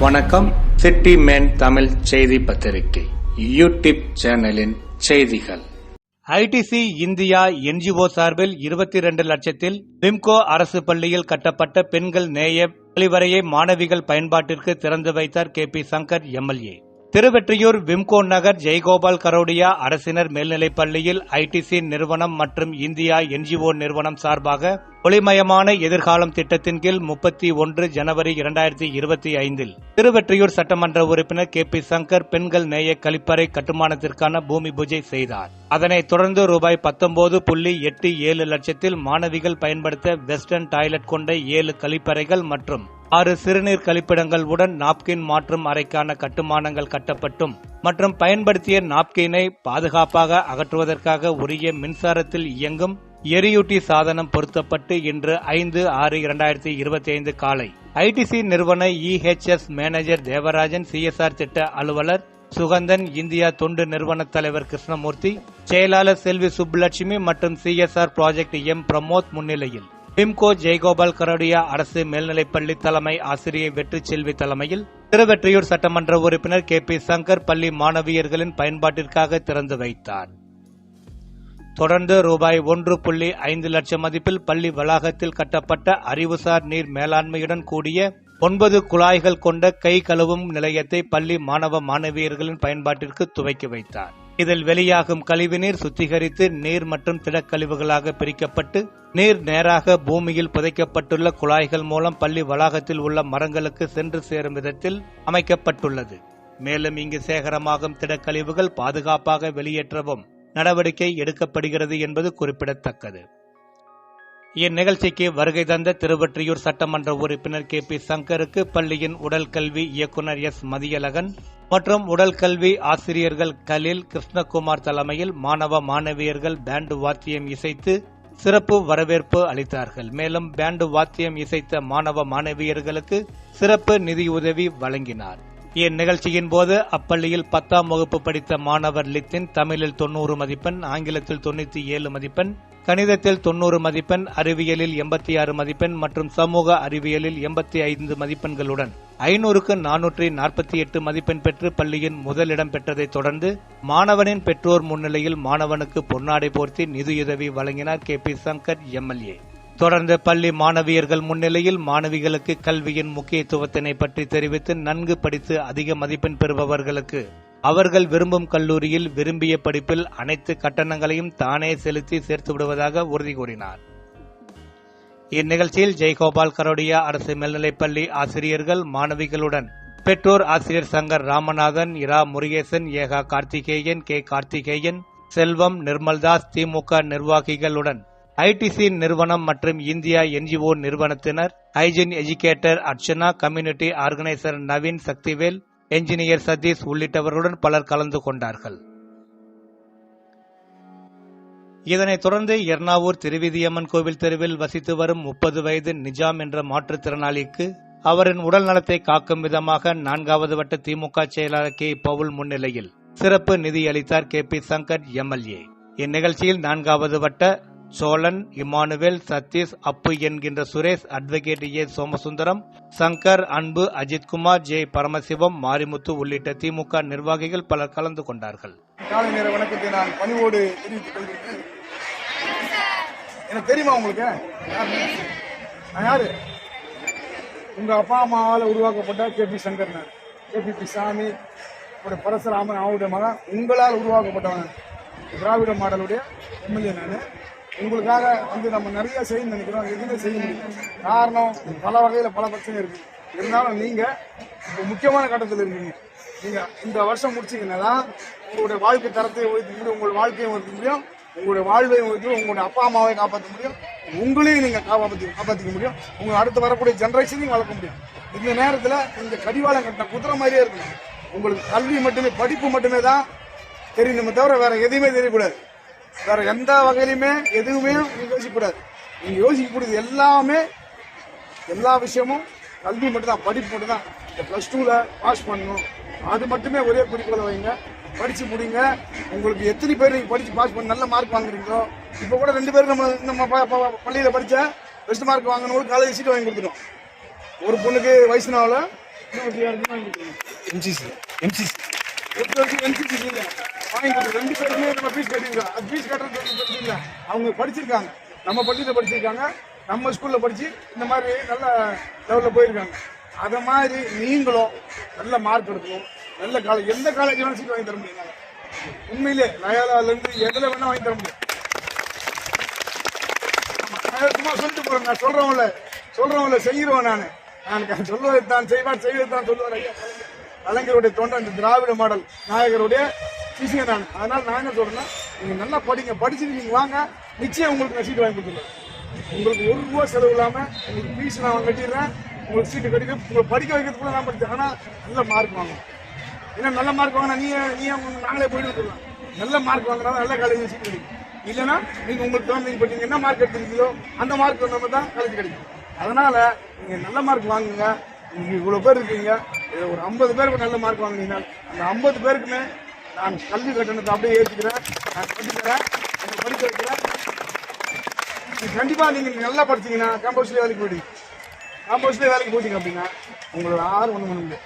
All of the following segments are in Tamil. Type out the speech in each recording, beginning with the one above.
வணக்கம். சிட்டி மேன் தமிழ் செய்தி பத்திரிகை. யூடியூப் சேனலின் செய்திகள். ஐடிசி இந்தியா என்ஜிஓ சார்பில் இருபத்தி இரண்டு லட்சத்தில் பிம்கோ அரசு பள்ளியில் கட்டப்பட்ட பெண்கள் நேய கழிவறையை மாணவிகள் பயன்பாட்டிற்கு திறந்து வைத்தார் K P Shankar MLA. Thiruvottiyur Wimco Nagar Jayagopal Garodia அரசினர் மேல்நிலைப்பள்ளியில் ஐடிசி நிறுவனம் மற்றும் இந்தியா என்ஜிஓ நிறுவனம் சார்பாக ஒளிமயமான எதிர்காலம் திட்டத்தின் கீழ் முப்பத்தி ஒன்று ஜனவரி இரண்டாயிரத்தி இருபத்தி ஐந்தில் திருவெற்றியூர் சட்டமன்ற உறுப்பினர் கே பி சங்கர் பெண்கள் நேய கழிப்பறை கட்டுமானத்திற்கான பூமி பூஜை செய்தார். அதனைத் தொடர்ந்து ரூபாய் பத்தொன்பது புள்ளி எட்டு ஏழு லட்சத்தில் மாணவிகள் பயன்படுத்த வெஸ்டர்ன் டாய்லெட் கொண்ட ஏழு கழிப்பறைகள் மற்றும் ஆறு சிறுநீர் கழிப்பிடங்கள் உடன் நாப்கின் மாற்றும் அறைக்கான கட்டுமானங்கள் கட்டப்பட்டும் மற்றும் பயன்படுத்திய நாப்கினை பாதுகாப்பாக அகற்றுவதற்காக உரிய மின்சாரத்தில் இயங்கும் எரியூட்டி சாதனம் பொருத்தப்பட்டு இன்று ஐந்து ஆறு இரண்டாயிரத்தி இருபத்தி ஐந்து காலை. ஐடிசி நிறுவன இஹெச்எஸ் மேனேஜர் தேவராஜன் சிஎஸ்ஆர் திட்ட அலுவலர் சுகந்தன் இந்தியா தொண்டு நிறுவன தலைவர் கிருஷ்ணமூர்த்தி செயலாளர் செல்வி சுப்புலட்சுமி மற்றும் சிஎஸ்ஆர் ப்ராஜெக்ட் எம் பிரமோத் முன்னிலையில். பிம்கோ ஜெயகோபால் கரோடியா அரசு மேல்நிலைப்பள்ளி தலைமை ஆசிரியை வெற்றி செல்வி தலைமையில் திருவெற்றியூர் சட்டமன்ற உறுப்பினர் கே பி சங்கர் பள்ளி மாணவியர்களின் பயன்பாட்டிற்காக திறந்து வைத்தார். தொடர்ந்து ரூபாய் ஒன்று புள்ளி ஐந்து லட்சம் மதிப்பில் பள்ளி வளாகத்தில் கட்டப்பட்ட அறிவுசார் நீர் மேலாண்மையுடன் கூடிய ஒன்பது குழாய்கள் கொண்ட கை கழுவும் நிலையத்தை பள்ளி மாணவ மாணவியர்களின் பயன்பாட்டிற்கு துவக்கி வைத்தார். இதில் வெளியாகும் கழிவுநீர் சுத்திகரித்து நீர் மற்றும் திடக்கழிவுகளாக பிரிக்கப்பட்டு நீர் நேராக பூமியில் புதைக்கப்பட்டுள்ள குழாய்கள் மூலம் பள்ளி வளாகத்தில் உள்ள மரங்களுக்கு சென்று சேரும் விதத்தில் அமைக்கப்பட்டுள்ளது. மேலும் இங்கு சேகரமாகும் திடக்கழிவுகள் பாதுகாப்பாக வெளியேற்றவும் நடவடிக்கை எடுக்கப்படுகிறது என்பது குறிப்பிடத்தக்கது. இந்நிகழ்ச்சிக்கு வருகை தந்த திருவற்றியூர் சட்டமன்ற உறுப்பினர் கே பி சங்கருக்கு பள்ளியின் உடல் கல்வி இயக்குநர் எஸ் மதியழகன் மற்றும் உடல் கல்வி ஆசிரியர்கள் கலில் கிருஷ்ணகுமார் தலைமையில் மாணவ மாணவியர்கள் பேண்டு வாத்தியம் இசைத்து சிறப்பு வரவேற்பு அளித்தார்கள். மேலும் பேண்டு வாத்தியம் இசைத்த மாணவ மாணவியர்களுக்கு சிறப்பு நிதியுதவி வழங்கினார். இந்நிகழ்ச்சியின் போது அப்பள்ளியில் பத்தாம் வகுப்பு படித்த மாணவர் லித்தின் தமிழில் தொன்னூறு மதிப்பெண் ஆங்கிலத்தில் தொண்ணூற்றி ஏழு மதிப்பெண் கணிதத்தில் தொன்னூறு மதிப்பெண் அறிவியலில் எண்பத்தி ஆறு மதிப்பெண் மற்றும் சமூக அறிவியலில் எண்பத்தி ஐந்து மதிப்பெண்களுடன். ஐநூறுக்கு நானூற்றி நாற்பத்தி எட்டு மதிப்பெண் பெற்று பள்ளியின் முதலிடம் பெற்றதைத் தொடர்ந்து மாணவனின் பெற்றோர் முன்னிலையில் மாணவனுக்கு பொன்னாடை போர்த்தி நிதியுதவி வழங்கினார் கே பி சங்கர் எம்எல்ஏ தொடர்ந்து பள்ளி மாணவியர்கள் முன்னிலையில் மாணவிகளுக்கு கல்வியின் முக்கியத்துவத்தினை பற்றி தெரிவித்து நன்கு படித்து அதிக மதிப்பெண் பெறுபவர்களுக்கு அவர்கள் விரும்பும் கல்லூரியில் விரும்பிய படிப்பில் அனைத்து கட்டணங்களையும் தானே செலுத்தி சேர்த்து விடுவதாக உறுதி கூறினார். இந்நிகழ்ச்சியில் ஜெய்கோபால் கரோடியா அரசு மேல்நிலைப்பள்ளி ஆசிரியர்கள் மாணவிகளுடன் பெற்றோர் ஆசிரியர் சங்கர் ராமநாதன் இரா முருகேசன் ஏகா கார்த்திகேயன் கே கார்த்திகேயன் செல்வம் நிர்மல்தாஸ் திமுக நிர்வாகிகளுடன் ஐடிசி நிறுவனம் மற்றும் இந்தியா என்ஜிஓ நிறுவனத்தினர் hygiene educator Archana community organiser Naveen Sakthivel engineer Sathish உள்ளிட்டவர்களுடன் பலர் கலந்து கொண்டார்கள். இதனைத் தொடர்ந்து எர்ணாவூர் திருவிதியம்மன் கோவில் தெருவில் வசித்து வரும் முப்பது வயது நிஜாம் என்ற மாற்றுத்திறனாளிக்கு அவரின் உடல் நலத்தை காக்கும் விதமாக நான்காவது வட்ட திமுக செயலாளர் கே. பவுல் முன்னிலையில் சிறப்பு நிதி அளித்தார் கே. பி. சங்கர் எம்எல்ஏ இந்நிகழ்ச்சியில் நான்காவது வட்ட சோழன் இமானுவேல் சதீஷ் அப்பு என்கின்ற Suresh advocate A Somasundaram Shankar Anbu Ajithkumar J Paramasivam Marimuthu உள்ளிட்ட திமுக நிர்வாகிகள் பலர் கலந்து கொண்டார்கள். காலை நேர வணக்கத்தை நான் பணிவோடு தெரிவித்துக் கொள்கிறேன். எனக்கு தெரியுமா உங்களுக்கு? யார் நான் யாரு? உங்க அப்பா அம்மாவால் உருவாக்கப்பட்ட கே. பி. சங்கர் நான் K. P. P. Sami Parasuraman அவருடைய மகன் உங்களால் உருவாக்கப்பட்டவன் திராவிட மாடலுடைய எம்எல்ஏ நான். உங்களுக்காக வந்து நம்ம நிறைய செய்ய நினைக்கிறோம். எதுவுமே செய்ய முடியும் காரணம் பல வகையில் பல பிரச்சனை இருக்கு. இருந்தாலும் நீங்கள் இப்போ முக்கியமான கட்டத்தில் இருக்கீங்க. நீங்கள் இந்த வருஷம் முடிச்சீங்கன்னா தான் உங்களுடைய வாழ்க்கை தரத்தை உயர்த்த முடியும். உங்கள் வாழ்க்கையை உயர்த்த முடியும். உங்களுடைய வாழ்வை உயர்த்தி உங்களுடைய அப்பா அம்மாவை காப்பாற்ற முடியும். உங்களையும் நீங்கள் காப்பாற்றி காப்பாற்றிக்க முடியும். உங்கள் அடுத்து வரக்கூடிய ஜென்ரேஷனையும் வளர்க்க முடியும். இந்த நேரத்தில் இந்த கடிவாளம் கட்டின குதிரை மாதிரியே இருக்கணும். உங்களுக்கு கல்வி மட்டுமே படிப்பு மட்டுமே தான் தெரியணுமே தவிர வேறு எதுவுமே தெரியக்கூடாது. வேற எந்த வகையிலுமே எதுவுமே நீங்க யோசிக்கக்கூடாது. நீங்க யோசிக்கக்கூடியது எல்லாமே எல்லா விஷயமும் கல்வி மட்டும்தான் படிப்பு மட்டும்தான். இந்த ப்ளஸ் டூவில் பாஸ் பண்ணணும். அது மட்டுமே ஒரே குறிக்கோளை வைங்க. படிச்சு முடிங்க. உங்களுக்கு எத்தனை பேர் நீங்கள் படிச்சு பாஸ் பண்ணி நல்ல மார்க் வாங்குறீங்களோ இப்போ கூட ரெண்டு பேரும் நம்ம நம்ம பள்ளியில் படித்த பெஸ்ட் மார்க் வாங்கினவங்களுக்கு காலேஜ் சீட் வாங்கி கொடுத்துட்டோம். ஒரு பொண்ணுக்கு கொடுத்துருங்க எம்சிசி எம்சிசி என்சிசி இல்லை வாங்கி கொடுத்து ரெண்டு பேருமே நம்ம ஃபீஸ் கட்டிருக்கோம் அது ஃபீஸ் கட்டுறது இல்லை அவங்க படிச்சிருக்காங்க. நம்ம பள்ளியில் படிச்சிருக்காங்க. நம்ம ஸ்கூலில் படித்து இந்த மாதிரி நல்ல லெவலில் போயிருக்காங்க. அதை மாதிரி நீங்களும் நல்ல மார்க் எடுக்கணும். நல்ல காலேஜ் எந்த காலேஜ் வேணாலும் சீட் வாங்கி தர முடியும். உண்மையிலே லயாலாலேருந்து எதில் வேணால் வாங்கி தர முடியும். சும்மா சொல்லிட்டு போகிறேன் நான் சொல்கிறவங்கள சொல்கிறவங்கள செய்கிறவன் நான். நான் சொல்லுவதை தான் செய்வான் செய்வதை தான் சொல்லுவார் ஐயா கலைஞருடைய தொண்டை இந்த திராவிட மாடல் நாயகருடைய சிஷியன் நான் அதனால நான் என்ன சொல்றேன்னா நீங்க நல்லா படிங்க. படிச்சுட்டு நீங்க வாங்க. நிச்சயம் உங்களுக்கு நான் சீட்டு வாங்கி கொடுத்துருவேன். உங்களுக்கு ஒரு ரூபா செலவு இல்லாம உங்களுக்கு ஃபீஸ் நான் கட்டிடுறேன். உங்களுக்கு சீட்டு கட்டி உங்களை படிக்க வைக்கிறதுக்குள்ள நான் படித்தேன் ஆனா நல்ல மார்க் வாங்கணும். ஏன்னா நல்ல மார்க் வாங்கினா நீ நீ நாங்களே போயிட்டு வந்துடலாம். நல்ல மார்க் வாங்குறாங்க நல்ல காலேஜ் சீட் கிடைக்கும். இல்லைன்னா நீங்க உங்களுக்கு தான் நீங்கள் நீங்க என்ன மார்க் எடுத்துருக்கீங்களோ அந்த மார்க் நம்ம தான் காலேஜ் கிடைக்கும். அதனால நீங்க நல்ல மார்க் வாங்குங்க. நீங்க இவ்வளவு பேர் இருக்கீங்க. ஒரு ஐம்பது பேருக்கு நல்ல மார்க் வாங்குனீங்கன்னா அந்த ஐம்பது பேருக்குமே நான் கல்வி கட்டணத்தை அப்படியே ஏற்றுக்கிறேன் நான் படிக்கிறேன். உங்களை படிக்க வைக்கிறேன். கண்டிப்பாக நீங்கள் நல்லா படிச்சீங்கன்னா காம்போஸ்ட்லேயே வேலைக்கு போயிடுங்க காம்போஸ்ட்லேயே வேலைக்கு போயிட்டீங்க அப்படின்னா உங்களோட யாரும் ஒன்றும் பண்ண முடியாது.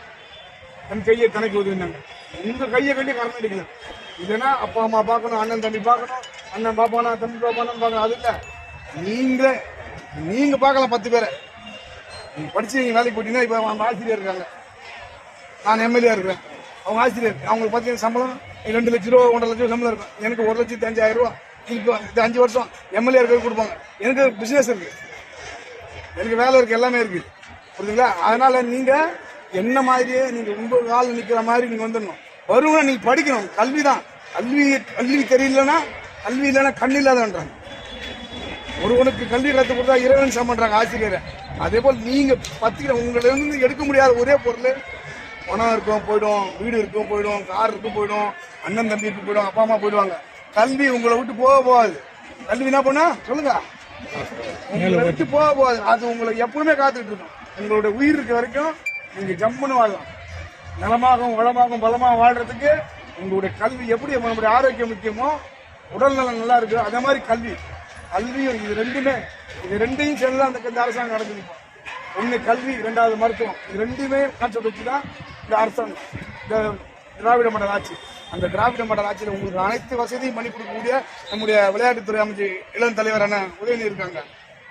தன் கையை தனக்கு உதவினாங்க உங்கள் கையை கட்டி கடன் அடிக்கல இல்லைன்னா அப்பா அம்மா பார்க்கணும் அண்ணன் தம்பி பார்க்கணும். அண்ணன் பாப்பானா தம்பி பாப்பானா பார்க்கணும். அது இல்லை. நீங்களே நீங்கள் பார்க்கலாம் பத்து பேரை. நீங்கள் படிச்சு நீங்கள் வேலைக்கு போயிட்டீங்கன்னா இப்போ ஆசிரியர் இருக்காங்க. நான் எம்எல்ஏ இருக்கிறேன். அவங்க ஆசிரியர் அவங்களுக்கு பார்த்தீங்கன்னா சம்பளம் ரெண்டு லட்ச ரூபா ஒன்றரை லட்ச சம்பளம் இருக்கும். எனக்கு ஒரு லட்சத்தி அஞ்சாயிரம் ரூபா இப்போ இந்த அஞ்சு வருஷம் எம்எல்ஏ இருக்கிறது கொடுப்பாங்க. எனக்கு பிஸ்னஸ் இருக்கு. எனக்கு வேலை இருக்கு எல்லாமே இருக்கு. புரியுதுங்களா அதனால நீங்க என்ன மாதிரியே நீங்க உங்க கால நிக்கிற மாதிரி நீங்க வந்துடணும். வருவன நீங்கள் படிக்கணும். கல்வி தான் கல்வி கல்வி தெரியலன்னா கல்வி இல்லைன்னா கண் இல்லாதன்றாங்க ஒருவனுக்கு கல்வி கற்றுக் கொடுத்தா இறைவன் சமம் பண்றாங்க ஆசிரியரை. அதே போல் நீங்க பத்திரிக்கை உங்களை இருந்து எடுக்க முடியாத ஒரே பொருள் பணம் இருக்கும் போயிடும் வீடு இருக்கும் போயிடும் கார் இருக்கும் போயிடும் அண்ணன் தம்பி இருக்கு போயிடும் அப்பா அம்மா போயிடுவாங்க. கல்வி உங்களை விட்டு போக போகாது. கல்வி என்ன பண்ணா? சொல்லுங்க. உங்களை விட்டு போக போகாது. அது உங்களை எப்பவுமே காத்துட்டு இருக்கும். உங்களோட உயிர் இருக்க வரைக்கும் நீங்க ஜம்முன்னு வாழலாம். நலமாகவும் வளமாகவும் பலமாக வாழ்றதுக்கு உங்களுடைய கல்வி எப்படி நம்மளுடைய ஆரோக்கியம் முக்கியமோ உடல் நலம் நல்லா இருக்கு. அதே மாதிரி கல்வி. கல்வியும் இது ரெண்டுமே இது ரெண்டையும் சேர்ந்து அந்த அரசாங்கம் இப்போ ஒன்று கல்வி இரண்டாவது மருத்துவம். இது ரெண்டுமே கான்செப்ட் வச்சு தான் இந்த அரசாங்கம் இந்த திராவிட மண்டல ஆட்சி. அந்த திராவிட மண்டல ஆட்சியில் உங்களுக்கு அனைத்து வசதியும் பண்ணி கொடுக்கக்கூடிய நம்முடைய விளையாட்டுத்துறை அமைச்சர் இளம் தலைவரான உதயநிதி இருக்காங்க.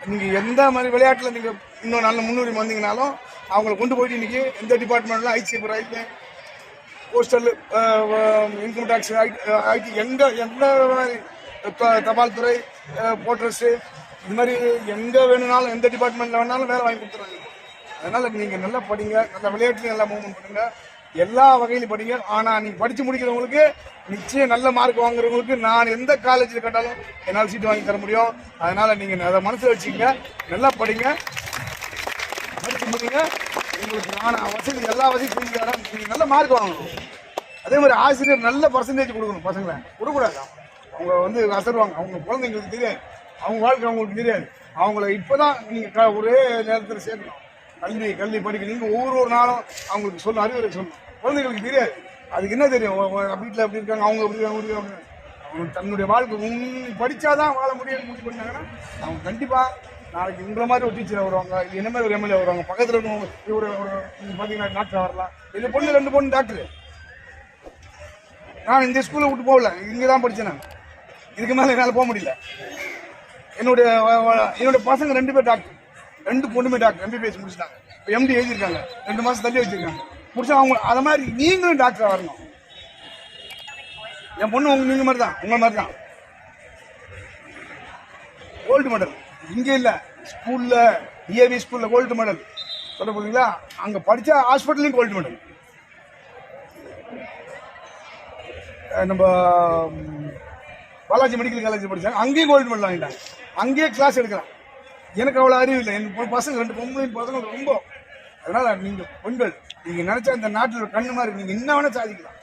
நீங்கள் எந்த மாதிரி விளையாட்டில் நீங்கள் இன்னும் நல்ல முன்னுரிமை வந்தீங்கனாலும் அவங்களை கொண்டு போயிட்டு இன்றைக்கி எந்த டிபார்ட்மெண்ட்ல IC railway postal income tax IT எங்க எந்த மாதிரி த- தபால் துறை போர்ட்டர்ஸ் இது மாதிரி எங்கே வேணும்னாலும் எந்த டிபார்ட்மெண்ட்ல வேணாலும் வேலை வாங்கி கொடுத்துருவாங்க அதனால நீங்க நல்லா படிங்க நல்ல விளையாட்டுல நல்லா மூவ்மெண்ட் பண்ணுங்க. எல்லா வகையிலும் படிங்க. ஆனா நீங்க படிச்சு முடிக்கிறவங்களுக்கு நிச்சயம் நல்ல மார்க் வாங்குறவங்களுக்கு நான் எந்த காலேஜில் கேட்டாலும் என்னால் சீட் வாங்கி தர முடியும். அதனால நீங்க அதை மனசுல வச்சுக்கங்க. நல்லா படிங்க. படிச்சு முடிங்க. உங்களுக்கு நான் வசதி எல்லா வசதியும் செஞ்சு தரேன் நீங்க நல்ல மார்க் வாங்கணும். அதே மாதிரி ஆசிரியர் நல்ல பர்சன்டேஜ் கொடுக்கணும் பசங்களை. கொடுக்கூடாது அவங்க வந்து அசருவாங்க. அவங்க குழந்தைங்களுக்கு தெரியாது. அவங்க வாழ்க்கை அவங்களுக்கு தெரியாது. அவங்கள இப்போதான் நீங்க க- ஒரே நேரத்தில் சேர்க்கணும். கல்வி கல்வி படிக்க நீங்கள் ஒவ்வொரு ஒரு நாளும் அவங்களுக்கு சொல்ல அறிவுரை சொல்லணும். குழந்தைகளுக்கு தெரியாது. அதுக்கு என்ன தெரியும்? வீட்டில் எப்படி இருக்காங்க? அவங்க எப்படி இருக்காங்க, அவங்க தன்னுடைய வாழ்க்கை உன் படித்தாதான் வாழ முடியும்னு முடிவு பண்ணாங்கன்னா அவங்க கண்டிப்பாக நாளைக்கு உங்களை மாதிரி ஒரு டீச்சர் வருவாங்க. இது என்ன மாதிரி ஒரு எம்எல்ஏ வருவாங்க? பக்கத்தில் இருக்கவங்க ஒரு ஒரு நீங்க டாக்டர் வரலாம். இது பொண்ணு ரெண்டு பொண்ணு டாக்டரு நான் இந்த ஸ்கூலில் விட்டு போகல. இங்கே தான் படித்தேன் நான். இதுக்கு மேலே என்னால் போக முடியல. என்னுடைய என்னுடைய பசங்க ரெண்டு பேர் டாக்டர் ரெண்டு பொண்ணுமே டாக்டர் எம்பிபிஎஸ் முடிச்சிட்டாங்க. இப்போ எம்டி எழுதியிருக்காங்க. ரெண்டு மாதம் தள்ளி வச்சிருக்காங்க. முடிச்சா அவங்க அதை மாதிரி நீங்களும் டாக்டராக வரணும். என் பொண்ணு உங்க நீங்க மாதிரி தான் உங்களை மாதிரி தான் கோல்டு மெடல் இங்கே இல்லை ஸ்கூலில் டிஏவி ஸ்கூலில் கோல்டு மெடல் சொல்ல போகிறீங்களா அங்கே படித்தா ஹாஸ்பிட்டல்லையும் கோல்டு மெடல் நம்ம பாலாஜி மெடிக்கல் காலேஜ் படிச்சாங்க. அங்கேயும் கோல்டு மெடல் வாங்கிட்டாங்க. அங்கேயே கிளாஸ் எடுக்கலாம் எனக்கு அவ்வளோ அறிவு இல்லை. என் பசங்க ரெண்டு பொம்பளையும் பசங்க ரொம்ப. அதனால் நீங்கள் பெண்கள் நீங்கள் நினச்சா இந்த நாட்டில் ஒரு கண்ணு மாதிரி நீங்கள் என்ன வேணால் சாதிக்கலாம்.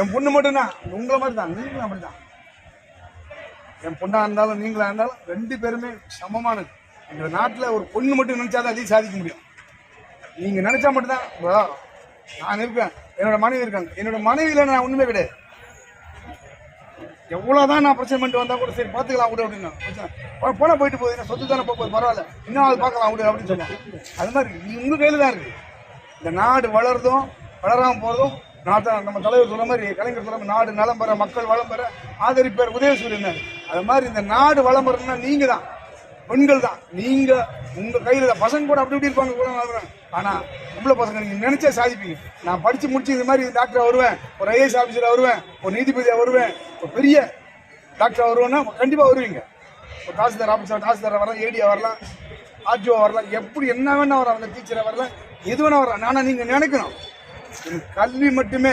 என் பொண்ணு மட்டும்தான் உங்களை மாதிரி தான் நீங்களும் அப்படிதான். என் பொண்ணாக இருந்தாலும் நீங்களாக இருந்தாலும் ரெண்டு பேருமே சமமானது. இந்த நாட்டில் ஒரு பொண்ணு மட்டும் நினைச்சாதான் அதையும் சாதிக்க முடியும். நீங்கள் நினச்சா மட்டும்தான் நான் இருக்கேன். என்னோட மனைவி இருக்காங்க. என்னோட மனைவியில் நான் ஒன்றுமே கிடையாது. எவ்வளவுதான் நான் பிரச்சனை பண்ணிட்டு வந்தால் கூட சரி பார்த்துக்கலாம் விடு அப்படின்னா. பிரச்சனை. போன போயிட்டு போகுது என்ன சொத்து தானே போகுது பரவாயில்ல. இன்னும் அது பார்க்கலாம் விடு அப்படின்னு சொன்னேன். அது மாதிரி நீ கையில் தான் இருக்குது இந்த நாடு வளர்றதும் வளராமல் போகிறதும் நாட்டை நம்ம தலைவர் சொன்ன மாதிரி கலைஞர் சொல்ல மாதிரி நாடு நலம் பெற மக்கள் வளம் பெற ஆதரிப்பார் உதயசூரியன் அது மாதிரி இந்த நாடு வளம் பெறணும்னா நீங்கள் தான் பெண்கள் தான் நீங்க உங்க கையில தான். பசங்க கூட அப்படி இப்படி இருப்பாங்க கூட நல்லா ஆனா உள்ள பசங்க நீங்க நினைச்சா சாதிப்பீங்க. நான் படிச்சு முடிச்சு இது மாதிரி டாக்டரா வருவேன் ஒரு ஐஏஎஸ் ஆபீசரா வருவேன் ஒரு நீதிபதியா வருவேன் ஒரு பெரிய டாக்டரா வருவேன்னா கண்டிப்பா வருவீங்க. ஒரு தாசில்தார் ஆபீசர் தாசில்தார் வரலாம் ஏடியா வரலாம் ஆர்டிஓ வரலாம் எப்படி என்ன வேணா வரலாம் அந்த டீச்சரை வரலாம் எது வேணா வரலாம் ஆனா நீங்க நினைக்கணும் கல்வி மட்டுமே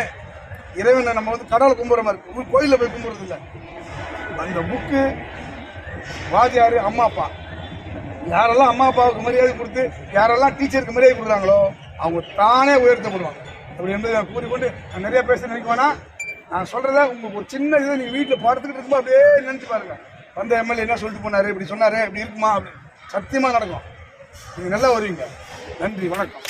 இறைவனை நம்ம வந்து கடவுளை கும்பிட்ற மாதிரி கோயிலில் போய் கும்பிடுறது இல்லை அந்த புக்கு வாத்தியார் அம்மா அப்பா. யாரெல்லாம் அம்மா அப்பாவுக்கு மரியாதை கொடுத்து யாரெல்லாம் டீச்சருக்கு மரியாதை கொடுக்குறாங்களோ அவங்க தானே உயர்த்தப்படுவாங்க அப்படி என்பதை நான் கூறிக்கொண்டு நான் நிறைய பேச நினைக்க வேணாம். நான் சொல்கிறத உங்களுக்கு ஒரு சின்ன இதை நீங்கள் வீட்டில் படுத்துக்கிட்டு இருக்கும்போது அப்படியே நினச்சி பாருங்க. வந்த எம்எல்ஏ என்ன சொல்லிட்டு போனாரு இப்படி சொன்னார் இப்படி இருக்குமா அப்படி சத்தியமாக நடக்கும். நீங்கள் நல்லா வருவீங்க. நன்றி வணக்கம்.